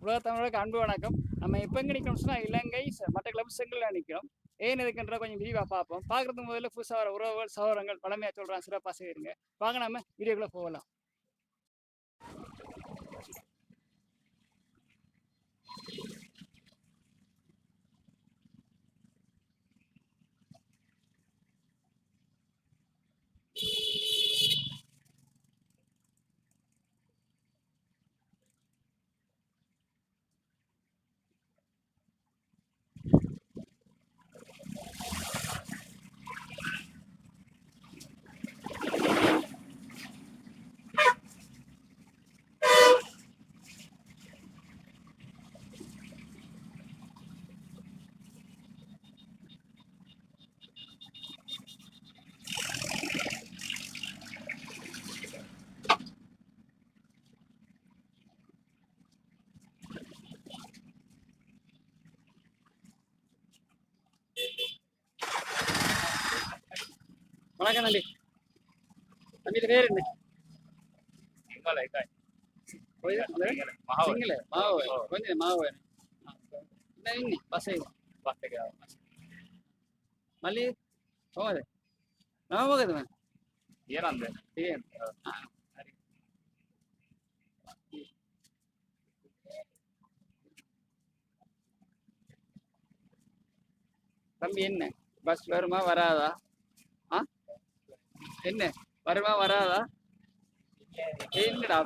உலக தமிழருக்கு அன்பு வணக்கம். நம்ம இப்போ எங்கே நிற்கணும்னு சொன்னால் இலங்கை ச- மற்ற கிளப் செங்கலில் நிற்கிறோம் ஏன் எதுக்குன்ற கொஞ்சம் விரிவாக பார்ப்போம். பார்க்குறதுக்கு முதல்ல புதுசாக வர உறவுகள் சகோதரங்கள் பழமையாக சொல்கிறாங்க சிறப்பாக செய்யுங்க வாங்க நம்ம வீடியோக்குள்ளே போகலாம். வணக்கம் நம்பி நம்பி பேர் என்ன சிங்கள மாவு கொஞ்சம் மாவு வேணும் என்ன இன்னி பசை మళ్ళీ పోవాలి రావు కదా మరి ఏం? ఆ, సరే. தம்பி என்ன பஸ் வருமா வராதா ஆ என்ன? வருமா வராதா? என்னடா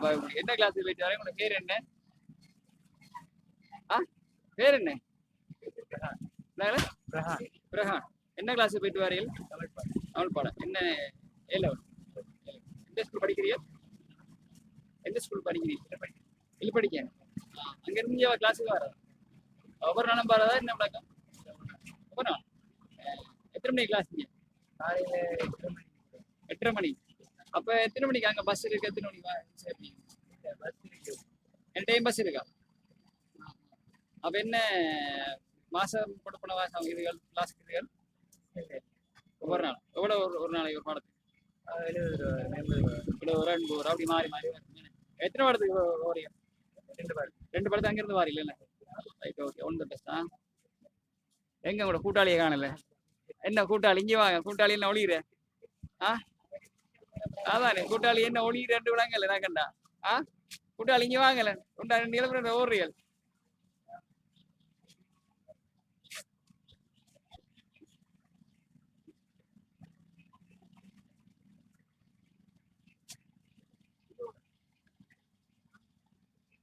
என்ன கிளாஸ் போயிட்டு வரேன்? உனக்கு பேர் என்ன? ஆ? பேர் என்ன? என்னங்களா? பிரகான் என்ன கிளாஸ் போயிட்டு வரீங்க தமிழ் பாடம் என்ன ஏ லெவல் எந்த ஸ்கூல் படிக்கிறீங்க எந்த ஸ்கூல் படிக்கிறீங்க இல்லை படிக்க அங்க இருந்து இங்க கிளாஸுக்கு வர ஒவ்வொரு நாளும் பாரதா என்ன பழக்கம்? ஒவ்வொரு நாள் எத்தனை மணிக்கு கிளாஸ் நீங்க? எட்டரை மணி. அப்ப எத்தனை மணிக்கு? அங்க பஸ் இருக்கு எத்தனை மணிக்கு? என் டைம் பஸ் இருக்கா. அப்ப என்ன மாசம் கொடுப்பன வாசம் இதுகள் கிளாஸ் இதுகள் ஒவ்வொரு நாள். எவ்வளோ ஒரு ஒரு நாளைக்கு ஒரு பாடத்துக்கு? இவ்வளோ ஒரு ரெண்டு ஒரு அப்படி மாறி மாறி. எத்தனை பாடத்துக்கு ஓரியம் ரெண்டு பாடம் ரெண்டு பாடத்து அங்கிருந்து வாரி இல்லைல்ல right okay one the best ஆ? எங்க உங்களோட கூட்டாளியை காணல? என்ன கூட்டாளி? இங்கே வாங்க. கூட்டாளி என்ன ஒளியிற? ஆ? அதானே? கூட்டாளி என்ன ஒளியிற ரெண்டு விளங்கல நான் கண்டா? ஆ? கூட்டாளி இங்கே வாங்கல. கூட்டாளி ரெண்டு கிலோமீட்டர் ஓடுறீர்கள்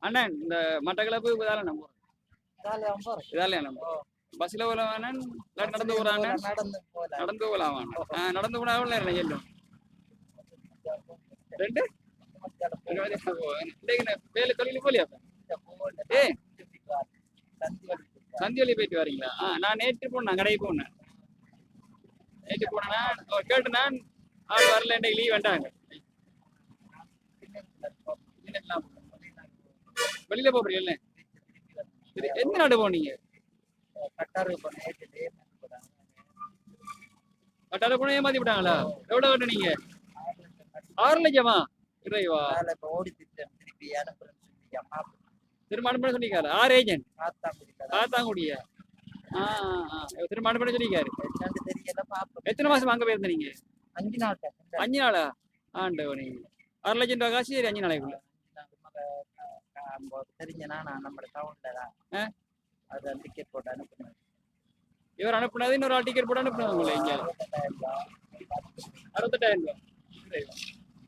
அண்ணன் இந்த மட்டக்களப்பு இதால நம்ம இதால நம்ம பஸ்ல போல இல்லாட்டி நடந்து போறாங்க நடந்து போல நடந்து போகலாம் நடந்து போனா எவ்வளவு நேரம் செல்லும் ரெண்டு? வேலை தொழில் போலியா சந்தி வழி போயிட்டு வரீங்களா? ஆ நான் நேற்று போனேன் கடைக்கு போனேன். நேற்று போனேன்னா அவர் கேட்டு நான் ஆள் வரல இன்னைக்கு லீவ் வேண்டாங்க வெளியில போறீங்கல்ல எந்த நாடு போனீங்க? வட்டார போன ஏமாத்தி விட்டாங்களா எவ்வளவு வேணும் நீங்க ஆறு லட்சமா இறைவா ஓடி திட்டம் திருப்பி அனுப்புறேன்னு சொல்லி அம்மா திரும்ப அனுப்பணும் சொன்னீங்க ஆறு ஏஜென்ட் பிடிக்கல காத்தாங்குடியா திரும்ப அனுப்பணும் சொன்னீங்க தெரியல பாப்போம். எத்தனை மாசம் அங்க போயிருந்த நீங்க? அஞ்சு நாள். அஞ்சு நாளா ஆண்டவனே ஆறு லட்சம் ரூபா காசு சரி அஞ்சு நாளைக்குள்ள தெரிஞ்சனா நான்? நம்ம டவுன்ல தான். அதை டிக்கெட் போட்டு அனுப்புனேன். இவர் அனுப்புனது இன்னொரு ஆள் டிக்கெட் போட்டு அனுப்புனது உங்களை இங்க. அறுபத்தெட்டாயிரம் ரூபாய்.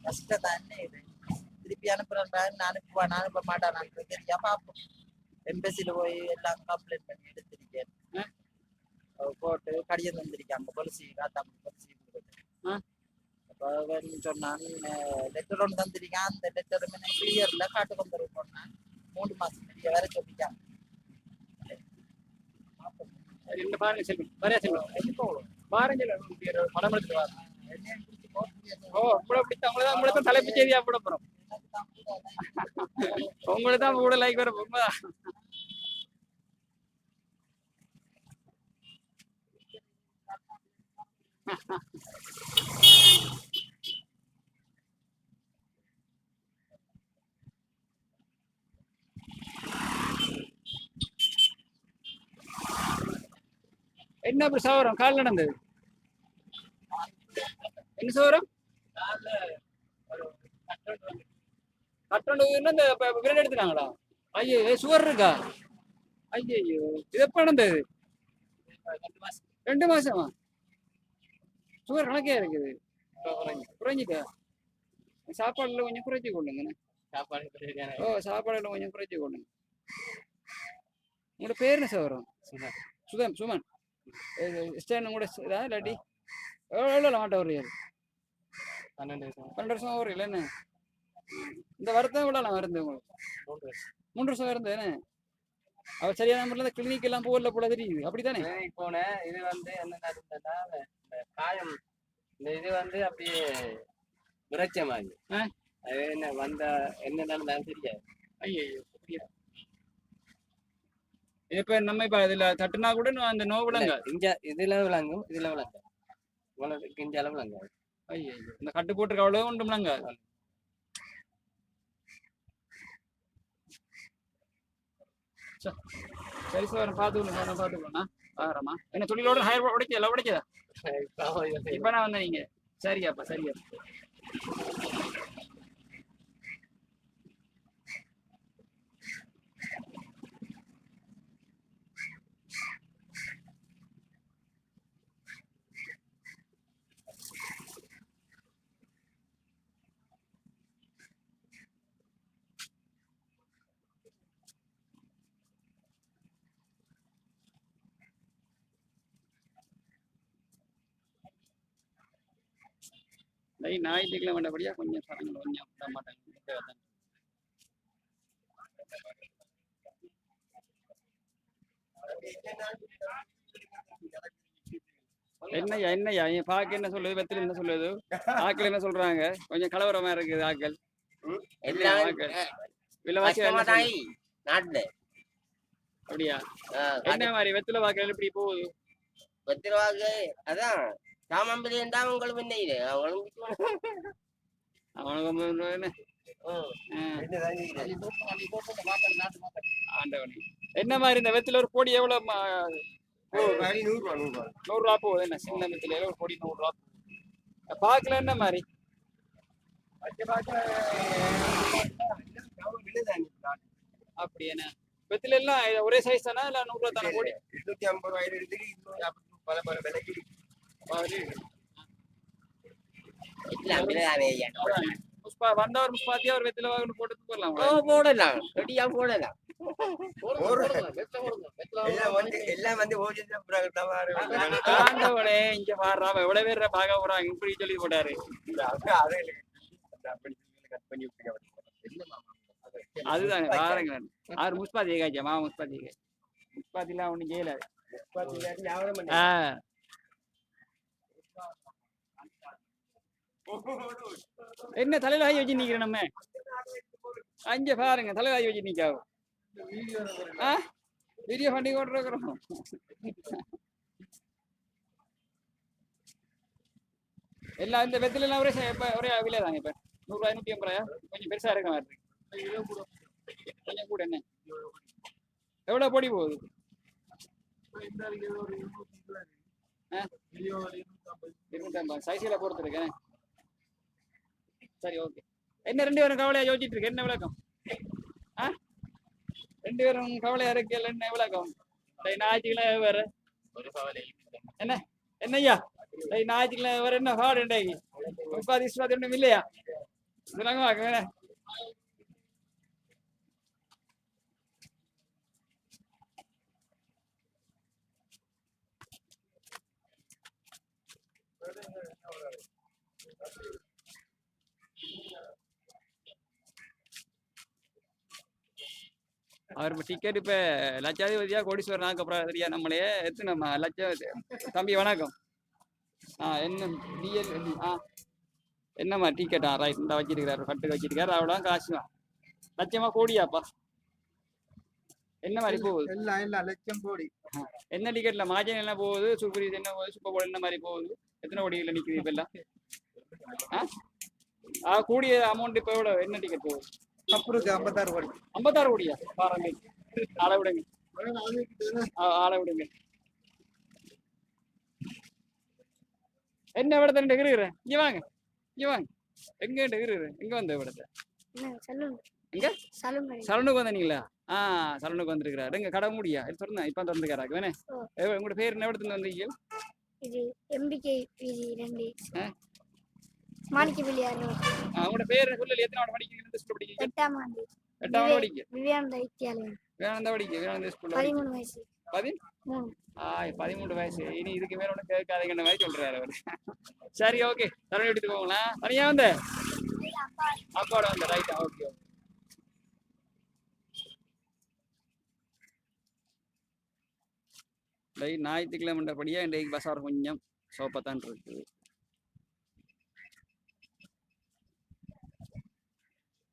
கஷ்டம் தானே இது. திருப்பி அனுப்புறேன் நான் அனுப்புவா நான் அனுப்ப மாட்டானான்னு தெரியா பாப்போம். எம்பசில போய் எல்லாம் கம்ப்ளைண்ட் பண்ணி எடுத்திருக்கேன். போட்டு கடிதம் தந்திருக்காங்க. பொலிசி காத்தாம பொலிசி ஆ. அப்ப அவன் சொன்னான் லெட்டர் ஒன்று தந்திருக்கான். அந்த லெட்டர் கிளியர்ல காட்டு வந்துரு சொன்னான் மூணு மாசம் பெரிய வேற சொல்லிக்கான் பாருங்க செல்வம் வரையா செல்வம் பாருங்க எடுத்துட்டு வாங்க ஓ உங்களை பிடிச்ச உங்களை தான் உங்களை தான் தலைப்பு செய்தியா போட போறோம். உங்களை தான் கூட லைக் வர உண்மைதான் என்ன பிரசாவரம்? கால் நடந்தது. என்ன சவரம் கட்டணம் இந்த விரட் எடுத்துட்டாங்களா? ஐயோ சுவர் இருக்கா? ஐயோ இது எப்ப நடந்தது? ரெண்டு மாசமா? சுகர் கணக்கே இருக்குது. குறைஞ்சிட்டா? சாப்பாடுல கொஞ்சம் குறைச்சி கொள்ளுங்கண்ணே சாப்பாடு ஓ சாப்பாடுல கொஞ்சம் குறைச்சி கொள்ளுங்க. உங்களோட பேர் என்ன சவரம் சுமன். சுதன் சுமன். ஸ்டேன் கூட இல்லாட்டி? எவ்வளோ எவ்வளோ மாட்ட வர்றீங்க பன்னெண்டு வருஷம் பன்னெண்டு வருஷம் வர்றீங்களா என்ன இந்த வருத்தம் எவ்வளோ நான் வருது உங்களுக்கு. மூன்று வருஷம் மூன்று வருஷம் வருது அவர் சரியான முறையில் இந்த கிளினிக் எல்லாம் போகல போல தெரியுது. அப்படித்தானே? போனேன் இது வந்து என்ன நடந்ததுன்னா இந்த காயம் இந்த இது வந்து அப்படியே விரைச்ச மாதிரி. அது என்ன வந்த என்ன நடந்தாலும் தெரியாது. ஐயோ இப்ப நம்ம இப்ப இதுல தட்டுனா கூட அந்த நோ விளங்க இங்க இதுல விளங்கும் இதுல விளங்கும் உங்களுக்கு இஞ்சால விளங்கும் ஐயோ இந்த கட்டு போட்டுருக்க அவ்வளவு உண்டு விளங்க சரி சார் பார்த்து நான் பார்த்துக்கோண்ணா பாக்குறேம்மா என்ன தொழிலோட ஹயர் உடைக்கல உடைக்கதா? இப்ப நான் வந்தேன் நீங்க. சரியாப்பா சரியா லை ஞாயிற்றுக்கிழமை வேண்டபடியா கொஞ்சம் சடங்குகள் கொஞ்சம் விட மாட்டாங்க. என்னய்யா என்னய்யா? என் பாக்கு என்ன சொல்லுது? வெத்தில என்ன சொல்லுது? ஆக்கள் என்ன சொல்றாங்க? கொஞ்சம் கலவரமா இருக்குது ஆக்கள். அப்படியா? என்ன மாதிரி வெத்தில வாக்கள் எப்படி போகுது? பத்து ரூபாக்கு அதான். சாமான் பிள்ளைண்டா உங்களுக்கு என்ன. இது அவனுக்கு வந்து என்ன? மாதிரி இந்த வெத்தில ஒரு கோடி எவ்வளவு நூறு ரூபா போகுது என்ன சின்ன வெத்தில ஒரு கோடி நூறு ரூபா. பாக்குல என்ன மாதிரி? அப்படி என்ன? வெத்தில எல்லாம் ஒரே சைஸ் தானே? இல்ல நூறு ரூபா தானே கோடி இருநூத்தி ஐம்பது இருந்து நாற்பது பல பல விலைக்கு முஸ்பா வந்தவர் முஸ்பாத்தியா ஒரு வெத்தில போட்டு போடலாம் ஓ போடலாம். ரெடியா போடலாம். இங்க பாடுறா எவ்வளவு பேர் பார்க்க போறாங்க இப்படி சொல்லி போட்டாரு. அதை அப்படி கட் பண்ணி விட்டுருக்க அதுதான் பாருங்க ஆறு முஸ்பாத்தி காய்ச்சா மா முஸ்பாத்தி காய் முஸ்பாத்திலாம் ஒண்ணும் செய்யல. என்ன தலையில வச்சு நிக்கிறோம் நம்ம? அங்க பாருங்க தலையில வச்சு நிக்காவோ ஆ? வீடியோ பண்ணி கொண்டிருக்கிறோம். எல்லாம் இந்த வெத்தில எல்லாம் ஒரே இப்ப ஒரே விலை தாங்க இப்ப? நூறு ரூபாய் நூத்தி ஐம்பது ரூபாயா? கொஞ்சம் பெருசா இருக்க மாதிரி கொஞ்சம் கூட என்ன? எவ்வளவு பொடி போகுது? இருநூத்தி ஐம்பது. சைஸ்ல பொறுத்து இருக்கேன். சரி ஓகே என்ன ரெண்டு பேரும் கவலையா யோசிச்சுட்டு இருக்கு? என்ன விளக்கம்? ஆ? ரெண்டு பேரும் கவலையா இருக்கு என்ன விளக்கம்? ஞாயிற்றுக்கிழமை வேற? என்ன? என்னய்யா ஞாயிற்றுக்கிழமை வேற என்ன பாடு டேய்? முப்பாதி இஸ்வாதி ஒன்றும் இல்லையா? சொல்லுங்க அவர் டிக்கெட் இப்ப லட்சாதிபதியா கோடீஸ்வரன் அப்புறம் சரியா நம்மளே எத்தனை ம- லட்சம் தம்பி வணக்கம். ஆ என்ன டிஎல் ஆ என்னம்மா டிக்கெட்டா ரைட் இந்த வச்சிருக்கிறாரு கட்டு வச்சிருக்காரு அவ்வளோ காசு லட்சமா கோடியாப்பா. என்ன மாதிரி போகுது? எல்லாம் எல்லாம் லட்சம் கோடி. என்ன டிக்கெட்ல மாஜன் என்ன போகுது? சூப்பர் இது என்ன போகுது? சூப்பர் போல் என்ன மாதிரி போகுது? எத்தனை கோடியில் நிக்குது இப்ப எல்லாம்? ஆ? ஆ கூடிய அமௌண்ட் இப்ப எவ்வளவு? என்ன டிக்கெட் போகுது? கப்பருக்கு ஐம்பத்தாறு கோடி. ஐம்பத்தாறு கோடியா? பாருங்க. ஆளை விடுங்க. ஆளை விடுங்க. என்ன விடத்தை இருக்கிற இங்க வாங்க. இங்க வாங்க. எங்க இருக்கிற எங்க வந்த விடத்தை. எங்க? சலனுக்கு வந்தீங்களா ஆ சலனுக்கு வந்திருக்கிறாரு. எங்க கடை முடியா? சொன்னா இப்ப திறந்துக்கிறாரு வேணே. உங்களோட பேர் என்ன இடத்துல வந்தீங்க இது எம்பிகே பிஜி ரெண்டு ஆ? மாணிக்க பிள்ளையார். ஆ, உங்களோட பேர் சொல்லல எத்தனை ஆண்டு படிக்கிறீங்க? ஸ்கூல் படிக்கிறீங்க? எட்டாம் ஆண்டு. ஆண்டு படிக்க. விவேகானந்த வித்யாலயம். வேணாந்தா படிக்க. வேணாந்த ஸ்கூல்ல பதிமூணு வயசு. பதி மூணு. ஆ பதிமூணு வயசு. இனி இதுக்கு மேல ஒன்றும் கேட்காதீங்கன்ற மாதிரி சொல்றாரு அவரு. சரி ஓகே தரணி எடுத்து போங்களா தனியா வந்த? அப்பாவோட வந்த. ரைட்டா ஓகே டை ஞாயிற்றுக்கிழமைன்றபடியா இன்றைக்கு பசார் கொஞ்சம் சோப்பத்தான் இருக்கு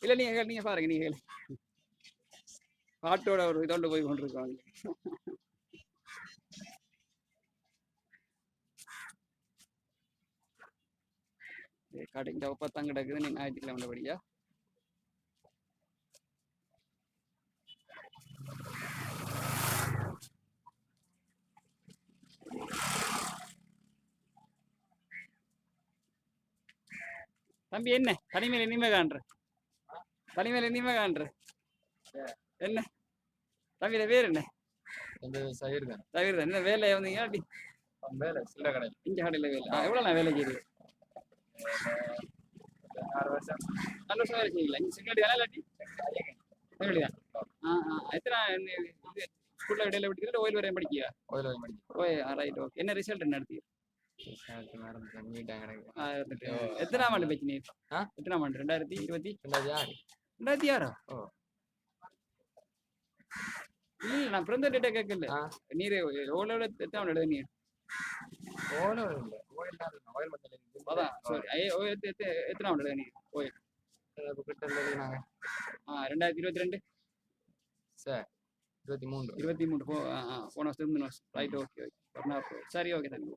இல்ல நீங்க கேளு, நீங்க பாருங்க நீங்க கேள். பாட்டோட ஒரு இதோண்டு போய் கொண்டிருக்காங்க. கடை இந்த கிடக்குது நீ ஞாயிற்றுக்கிழமை படியா? தம்பி என்ன? தனிமையில் இனிமே காண்ற. தனிமையில் இனிமே காண்ற. என்ன? தம்பியில பேர் என்ன? சைடு தான் தவிர என்ன வேலையை வந்தீங்க அப்படி? வேலை சில்லறை கடை இங்க கடையில் வேலை. ஆ, எவ்வளவு நான் வேலை செய்யுது ஆறு வருஷம். நல்ல வருஷம் வேலை செய்யல இங்க சிங்கடி தானே இல்லாட்டி? சிங்கடி தான். ஆ ஆ எத்தனை ஸ்கூல்ல இடையில படிக்கிறீங்க ஓயில் வரையும் படிக்கியா? கோயில் வழி மடிக்கு ஓய் ரைட் ஓகே. என்ன ரிசல்ட் எடுத்தீங்க. எத்தனாம் ஆண்டு? எத்தனாம் ஆண்டு? ரெண்டாயிரத்தி இருபத்தி? ஆறு. ரெண்டாயிரத்தி ஆறா. இல்ல நான் பிறந்த டேட்டா கேட்கல. நீர் எவ்வளவு எத்தனாம் ஆண்டு எழுத நீர் அதான் சாரி எத்தனாம் ஆண்டு எழுத நீர் ஆ ரெண்டாயிரத்தி இருபத்தி ரெண்டு. சார் இருபத்தி மூணு இருபத்தி மூணு போ போன வருஷம். இருந்த ரைட் ஓகே ஓகே சரி ஓகே தம்பி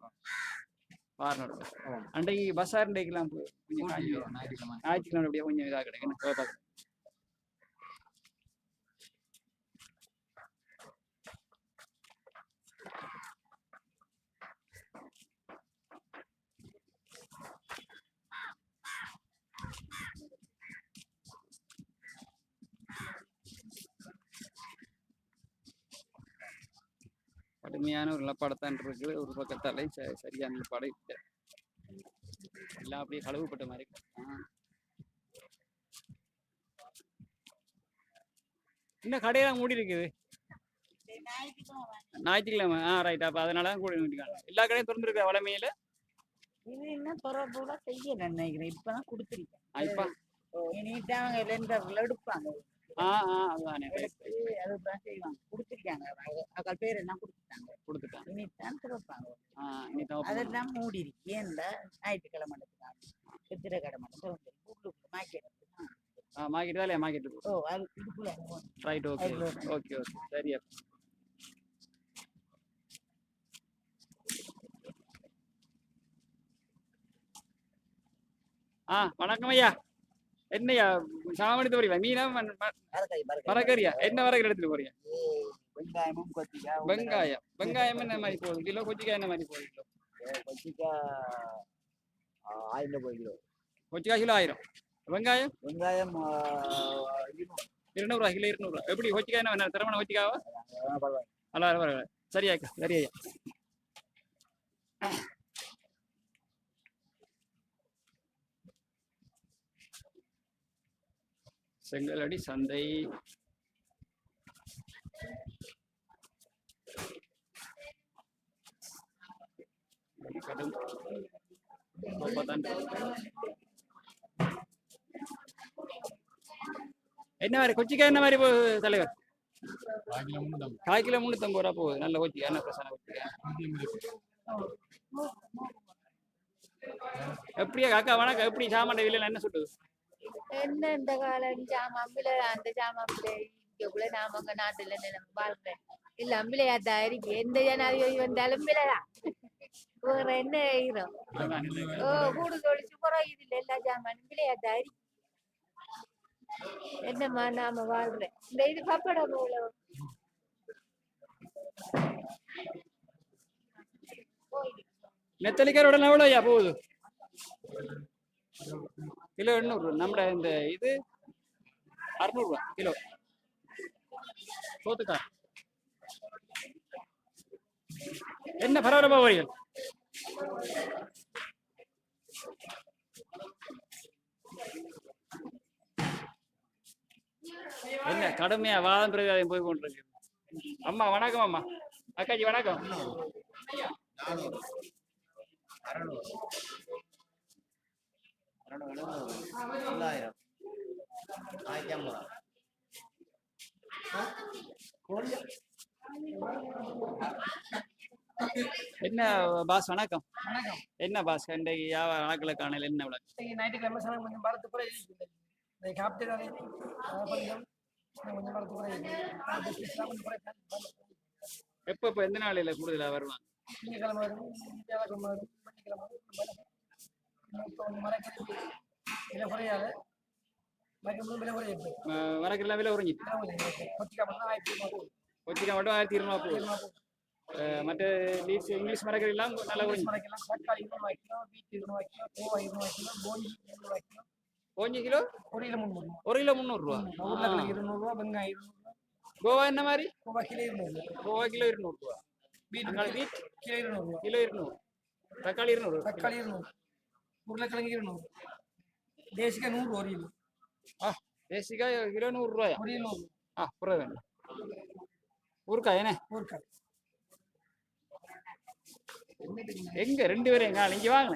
ஆ. அன்றைக்கு பஸ் அன்றைக்கெல்லாம் போ- கொஞ்சம் காஞ்சி வரும். ஞாயிற்றுக்கிழமை. ஞாயிற்றுக்கிழமை அப்படியே கொஞ்சம் இதாக கிடைக்கும் கடுமையான ஒரு நிலப்பாடத்தான் இருக்குது. ஒரு பக்கத்தாலே சரியான நிலப்பாடு. இல்லை எல்லாம் அப்படியே கழுவுப்பட்ட மாதிரி. இருக்கு. இன்னும் கடையெல்லாம் மூடி இருக்குது? ஞாயிற்றுக்கிழமை. ஆ ரைட் அப்போ அதனால தான் கூட எல்லா கடையும் திறந்துருக்க வளமையில? இது என்ன தொடர்போட செய்ய நினைக்கிறேன். இப்பதான் கொடுத்துருக்கேன். இப்போ? நீட்டா அவங்க எடுப்பாங்க. அக்கள் பேர் எல்லாம் கொடுத்துட்டாங்க. கொடுத்துட்டான் இனித்தான் திறப்பாங்க. அதெல்லாம் மூடி இருக்கு ஏன்டா? ஞாயிற்றுக்கிழமை மட்டும்தான். சித்திரை கடை மட்டும் திறந்து உள்ளுக்குள்ள மார்க்கெட் மார்க்கெட் தான் இல்லையா மார்க்கெட் ஓ அது இதுக்குள்ள. ரைட் ஓகே ஓகே ஓகே சரியா ஆ வணக்கம் ஐயா. என்னய்யா சாமடித்து போறீங்களா மீனா. மரக்கறியா என்ன மரக்கறி எடுத்துட்டு போறீங்க வெங்காயமும் கொத்திக்காய் வெங்காயம். வெங்காயம் என்ன மாதிரி போகுது கிலோ? கொச்சிக்காய் என்ன மாதிரி போகுது கிலோ? கொத்திக்காய் ஆயிரம் போய் கிலோ. கொச்சிக்காய் கிலோ ஆயிரம். வெங்காயம்? வெங்காயம் இருநூறுவா கிலோ இருநூறுவா எப்படி? கொச்சிக்காய் என்ன திறமான கொச்சிக்காவா நல்லா பரவாயில்ல. சரியா சரி செங்கலடி சந்தை. கடும் என்ன மாதிரி கொச்சிக்கா என்ன மாதிரி போகுது தலைவர்? கால் கிலோ முன்னூத்தம்பது ரூபா போகுது. நல்ல கொச்சி என்ன பிரச்சனை கொச்சிக்கா? எப்படியா காக்கா வணக்கம். எப்படி சாமான் விலையில என்ன சொல்லுது என்ன இந்த காலம் ஜாமாம்பில அந்த ஜாமாம்பில இங்கக்குள்ள நாம அங்க நாட்டுல நிலம் வாழ்க்கை இல்ல அம்பிளையா இருக்கு எந்த ஜனாதிபதி வந்தாலும் பிள்ளைதான் வேற என்ன ஈரம் ஓ கூடு தொழிச்சு குறையுது இல்ல எல்லா ஜாமானும் பிள்ளையா இருக்கு என்னம்மா நாம வாழ்றேன் இந்த இது பப்படம் போல நெத்தலிக்காய் உடனே எவ்வளோ ஐயா போகுது கிலோ எண்ணூறு. நம்ம இந்த இது அறுநூறுவா கிலோ. சோத்துக்கா. என்ன பரவாயில்ல போவீர்கள் என்ன கடுமையா வாதம் பிரகாரம் போய் கொண்டிருக்கு. அம்மா வணக்கம் அம்மா. அக்காஜி வணக்கம். தொள்ளாயிரம். ஆயிரத்தி ஐம்பது என்ன பாஸ் வணக்கம். என்ன பாஸ் இன்றைக்கு வியாபார ஆக்களை காணல என்ன விளக்கு? இன்னைக்கு ஞாயிற்றுக்கிழமை சாயங்காலம் கொஞ்சம் மரத்து கூட கொஞ்சம் மரத்து கூட. எப்போ இப்போ எந்த நாளையில கூடுதலா வருவாங்க? திங்கட்கிழமை வரும் வியாழக்கிழமை வரும் வெள்ளிக்கிழமை கிடைக்குது விலை குறையுது கொச்சிக்காய் மட்டும் ஆயிரத்தி இருநூறு இருநூறு மற்ற லீஸ் இங்கிலீஷ் மரக்கறி எல்லாம் நல்லா தக்காளி இருநூறு கிலோ இருநூறு இருநூறு இருநூறு ஒரு கிலோ முந்நூறு ஒரு கிலோ முந்நூறுரூவா இருநூறுவா வெங்காயம் இருநூறுவா கோவா என்ன மாதிரி? கோவா கிலோ இருநூறு கோவா கிலோ இருநூறுவா பீட் பீட் கிலோ இருநூறுவா கிலோ இருநூறு. தக்காளி இருநூறு. தக்காளி இருநூறு. உருளைக்கிழங்கு இருநூறு தேசிக்கா நூறு ஒரு கிலோ ஆ தேசிக்காய் கிலோ நூறுரூவாயா ஒரு கிலோ ஆ புற வேணும் ஊருக்காய் என்ன ஊறுக்காய் எங்க ரெண்டு பேரும் எங்க இங்க வாங்க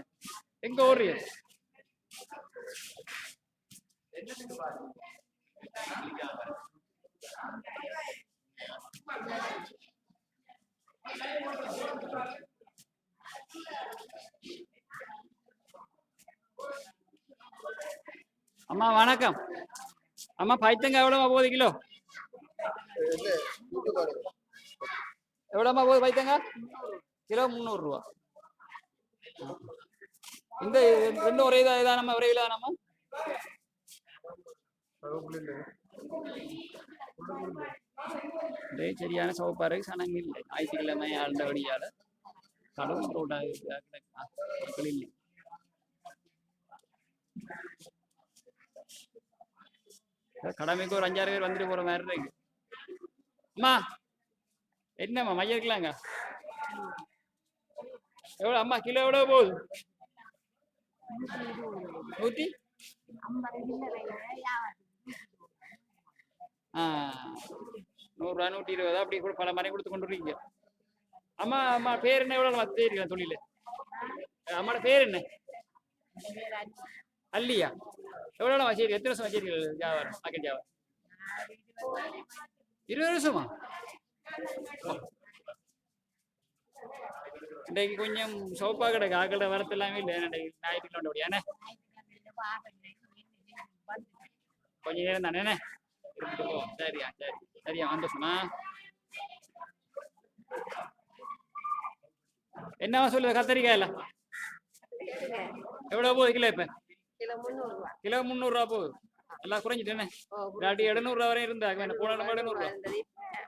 எங்க ஓடுறீங்க அம்மா வணக்கம். அம்மா பைத்தங்க எவ்வளோமா போகுது கிலோ? எவ்வளோமா போகுது பைத்தங்க கிலோ முந்நூறுரூவா இந்த ரெண்டும் ஒரே இதாக இதா நம்ம ஒரே இதாக நம்ம சரியான சோப்பாரு சனங்கள் இல்லை ஞாயிற்றுக்கிழமை ஆழ்ந்தபடியால கடவுள் ரோடாக மக்கள் இல்லை. கடமைக்கு ஒரு அஞ்சாறு பேர் வந்துட்டு போற மாதிரி இருக்கு. அம்மா என்னம்மா மையம் இருக்கலாங்க எவ்வளவு அம்மா கிலோ எவ்வளவு போகுது? நூத்தி? ஆ நூறுரூவா நூற்றி இருபது? அப்படி கூட பல மணி கொடுத்து கொண்டு இருக்கீங்க அம்மா அம்மா பேர் என்ன? எவ்வளோ நம்ம தொழில? அம்மாட பேர் என்ன? அல்லியா எவ்வளோ வச்சிருக்கு எத்தனை வருஷம் வச்சிருக்கீங்க வியாபாரம் அக்கல் வியாபாரம் இருபது வருஷமா இன்றைக்கு கொஞ்சம் சோப்பா கிடக்கு ஆக்கள வரத்து எல்லாமே இல்லை இன்றைக்கு ஞாயிற்றுக்கிழமை ஓடியானே கொஞ்ச நேரம் தானே இருந்துட்டு சரியா சரி சரியா சந்தோஷமா என்னவா சொல்லுது கத்தரிக்காய் எல்லாம் எவ்வளவு போகுது கிலோ இப்ப கிலோ கிலோ முந்நூறுரூவா போகுது. எல்லாம் குறைஞ்சிட்டேனே? இல்லாட்டி எழுநூறுவா வரை இருந்தா வேணும் போன கிழமை எழுநூறுவா.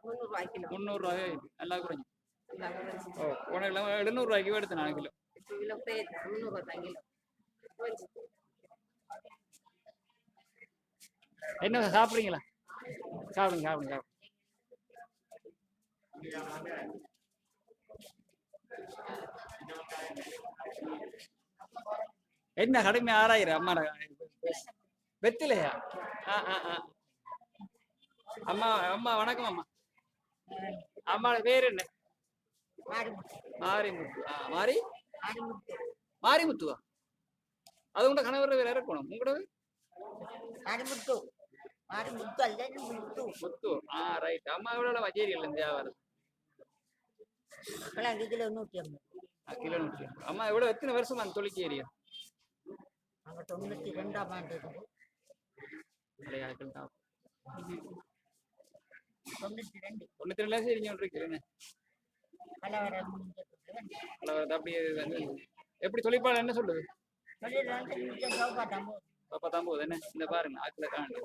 முந்நூறுரூவா கிலோ. முந்நூறுரூவா எல்லாம் குறைஞ்சி. ஓ போன கிழமை எழுநூறுவாய்க்கு எடுத்தேன் நான் கிலோ. Kilo kilo. என்ன சாப்பிடுறீங்களா? சாப்பிடுங்க சாப்பிடுங்க சாப்பிடுங்க. என்ன கடுமை ஆறாயிரம் அம்மாட? வெத்திலையா? அம்மா அம்மா வணக்கம் அம்மா. அம்மாட பேர் என்ன? மாரிமுத்து. ஆ மாரி? மாரிமுத்துவா? அது உண்ட கணவர் வேற இருக்கணும்? உங்களோட மாடிமுத்து அல்ல முத்து. முத்து. ஆ ரைட் அம்மா எவ்வளோ வச்சேரியில் இருந்து வியாபாரம்? கிழங்கு கிலோ நூற்றி ஐம்பது. கிலோ நூற்றி. அம்மா எவ்வளோ எத்தனை வருஷமா அந்த தொழிற்சி ஏரியா அங்கே தொண்ணூற்றி ரெண்டாம் ஆண்டு தான். தொண்ணூற்றி ரெண்டு. தொண்ணூத்தி ரெண்டுல சரிங்க இருக்கிறேன் கலவரம் அப்படியே வந்து எப்படி தொழிற்பாளர் என்ன சொல்லுது? சௌகாட்டம் போகுது பத்தாம் போகுது என்ன? இந்த பாருங்க ஆக்கில் காண்டு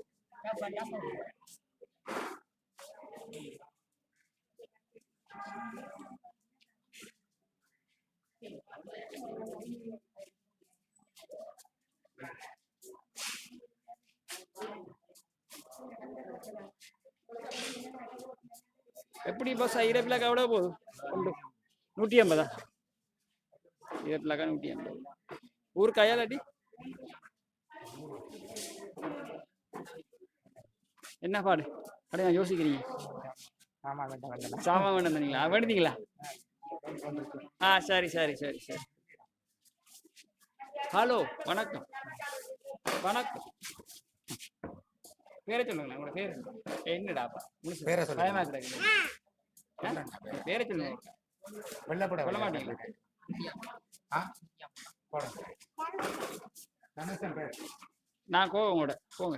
எப்படி பஸ் ஈரப்பிலாக்கா எவ்வளோ போகுது? நூற்றி ஐம்பதா? பிளாக்கா நூற்றி ஐம்பது. ஊர் கையாலாட்டி என்ன பாடு? அப்படியே யோசிக்கிறீங்க. ஆமா வேண்டாம் வேண்டாம் சாமான் வேணும் தந்தீங்களா ஆ சரி சரி சரி சரி. ஹலோ வணக்கம். வணக்கம். பேரை சொல்லுங்களேன் உங்களோட பேர் என்னடாப்பா பேரை சொல்லுங்க. பயமா பேரை சொல்லுங்க. வெள்ளப்பட சொல்ல மாட்டீங்களா? நான் கோவம் உங்களோட. போங்க.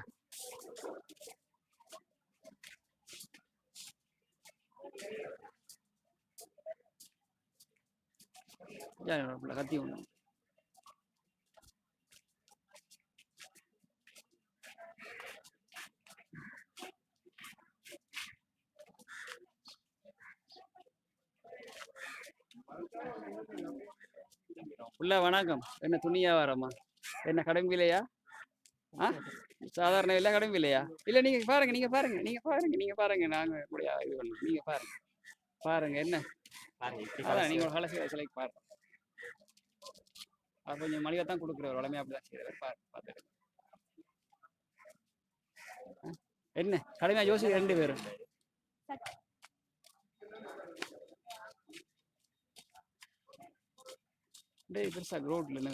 கத்தி ஒண்ணு. உள்ள வணக்கம். என்ன துணி வியாபாரமா என்ன கடன் விலையா? ஆ? சாதாரண விலை கடன் விலையா? இல்ல நீங்க பாருங்க நீங்க பாருங்க நீங்க பாருங்க நீங்க பாருங்க. நாங்க முடியா இது பண்ணோம் நீங்க பாருங்க. பாருங்க என்ன? அதான் நீங்க ஒரு கலசி சிலைக்கு பாருங்க. அது கொஞ்சம் மலிவா தான் கொடுக்குறவர் உடனே அப்படிதான் செய்யறவர் பாரு பார்த்துட்டு என்ன? கடுமையா யோசிக்க ரெண்டு பேரும். டேய் பெருசா க்ரோட்ல என்ன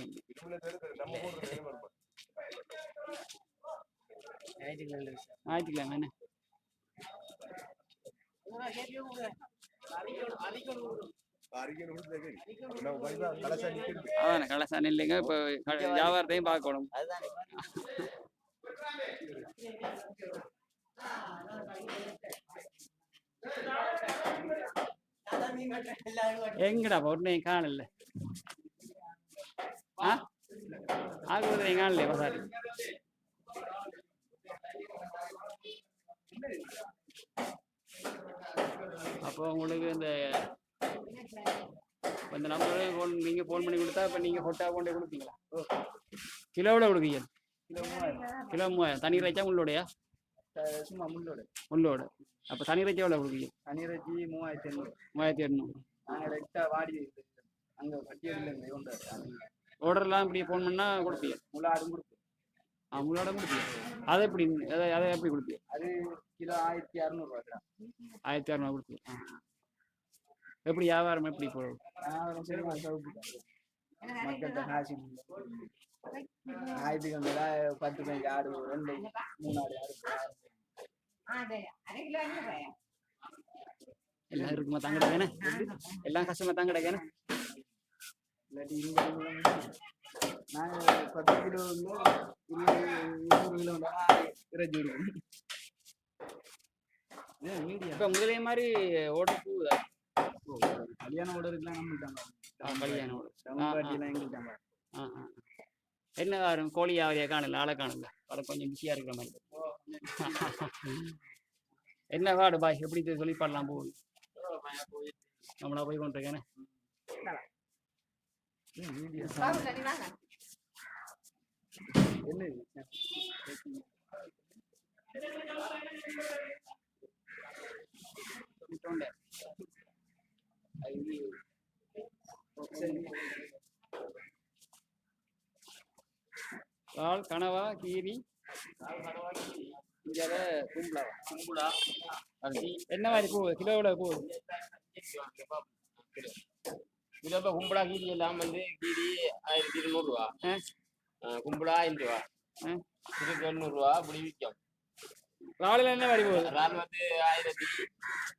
ஞாயிற்றுக்கிழமை என்ன? அதானே கலசான இல்லைங்க. இப்போ வியாபாரத்தையும் பார்க்கணும். எங்கடா உடனே காணல ஆ? ஆகுறது காணலையே பசாரி அப்போ உங்களுக்கு இந்த இந்த நம்பர் ஃபோன் நீங்க ஃபோன் பண்ணி கொடுத்தா இப்ப நீங்க ஃபோட்டோ கொண்டு கொடுப்பீங்களா? கிலோவில் கொடுப்பீங்க? கிலோ மூவாயிரம். தனி இறைச்சா உங்களோடையா சும்மா முள்ளோட. உங்களோட அப்ப தனி இறைச்சா எவ்வளோ கொடுப்பீங்க? தனிரச்சி மூவாயிரத்தி எண்ணூறு மூவாயிரத்தி எண்ணூறு நாங்கள் எக்ஸ்ட்ரா வாடி அங்கே பட்டியலில் ஆர்டர்லாம் இப்படி ஃபோன் பண்ணா கொடுப்பீங்க முள்ளாடும் கொடுக்கும் ஆ உங்களோட கொடுப்பீங்க அதை எப்படி அதை அதை எப்படி கொடுப்பீங்க அது கிலோ ஆயிரத்தி கிராம். ஆயிரத்தி அறநூறு கொடுப்பீங்க ஆ. எப்படி வியாபாரம் எப்படி போகும் மக்கள்கிட்ட காசு ஆயிரத்தி கம்மியில பத்து பதினஞ்சு ஆடு ரெண்டு மூணு ஆடு ஆடு எல்லாம் இருக்குமா தாங்க எல்லாம் கஷ்டமா தாங்க இல்லாட்டி இந்த நாங்கள் பத்து கிலோ இருநூறு கிலோ இறைச்சி இருக்கும் இப்ப முதலே மாதிரி ஓட்டர் போகுதா? கல்யாண ஓடருக்குலாம் நம்மள்ட்டாங்க. டவுன் பார்ட்டிலாம் எங்கள்ட்டாங்க ஆ, ஆ. என்ன வாரம் கோழி ஆவரியா காணல ஆளை காணல அதை கொஞ்சம் பிஸியா இருக்கிற மாதிரி. என்ன வாடு பாய்? எப்படி சொல்லி பாடலாம் போகுது. நம்மளா போய் கொண்டிருக்கேனே என்ன கால் கனவா கீரி இங்க கும்பலா கும்பலா என்ன மாதிரி போகுது கிலோவில் போகுது கிலோ இப்போ கும்பலா கீரி எல்லாம் வந்து கீரி ஆயிரத்தி இருநூறுவா. கும்பலா ஆயிரம் ரூபா. இதுக்கு எண்ணூறுவா அப்படி விற்கும் இறாலுல என்ன மாதிரி போகுது இறால் வந்து ஆயிரத்தி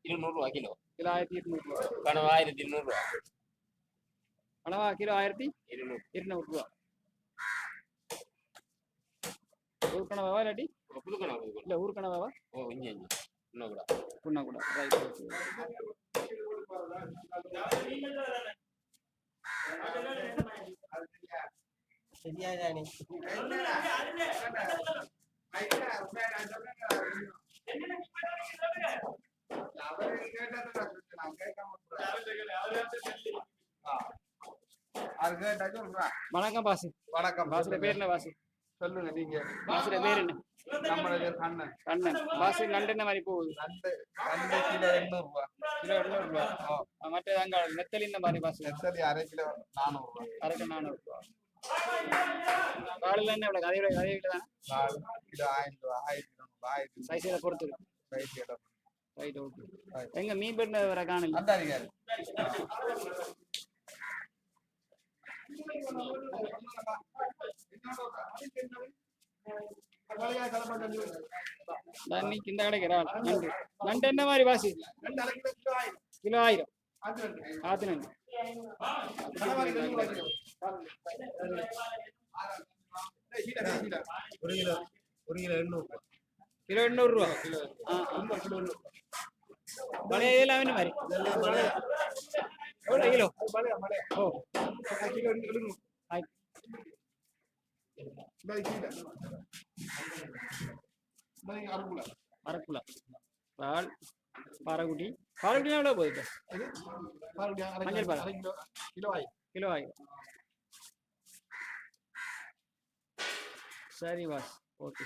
இருநூறுவா கிலோ கிலோ ஆயிரத்தி இருநூறுவா கனவா ஆயிரத்தி இருநூறுவா கனவா கிலோ ஆயிரத்தி இருநூறு இருநூறு ரூபா ஊர் கனவாவா இல்லாட்டி புது கனவு இல்ல ஊர் கனவாவா ஓ இஞ்சி இஞ்சி இன்னும் கூட புண்ணா கூட ரைட் வணக்கம் பாசு. வணக்கம். பாசுல பேர் என்ன பாசு? சொல்லுங்க நீங்க. பாசுல பேர் என்ன? நம்மளோட பேர் கண்ணன். கண்ணன். பாசு நண்டு என்ன மாதிரி போகுது. ரெண்டு ரெண்டு கிலோ எண்ணூறு ரூபா. கிலோ எண்ணூறு ரூபா. மற்றது அங்க நெத்தலி இந்த மாதிரி பாஸ் நெத்தலி அரை கிலோ நானூறு ரூபாய் அரைக்கு நானூறு ரூபா. காலையில் என்ன இவ்வளோ அதே விலை- அதே விலை தானே? நாலு கிலோ ஆயிரம் ரூபாய் ஆயிரத்தி இருநூறு ஆயிரத்தி சைஸில் பொறுத்து சைஸ் இடம் ரைட் ஓகே எங்க மீன் பெண்ணு வர காணல. அந்த அதிகாரி தண்ணிக்கு இந்த கிடைக்கிறா நண்டு நண்டு என்ன மாதிரி வாசி? கிலோ ஆயிரம் ஆத்து நண்டு ஒரு கிலோ ஒரு கிலோ எண்ணூறு கிலோ எண்ணூறு ரூபா. ஆ, பழைய இதெல்லாம் மாதிரி? எவ்வளோ கிலோ? ஓ. ஆயிரத்தி அரைக்குலா பால் பாறைக்குட்டி பாறைக்குட்டினா எவ்வளோ போகுது இப்போ மஞ்சள் பாறை கிலோ ஆயிரம் கிலோ ஆயிரம் சரி பாஸ் ஓகே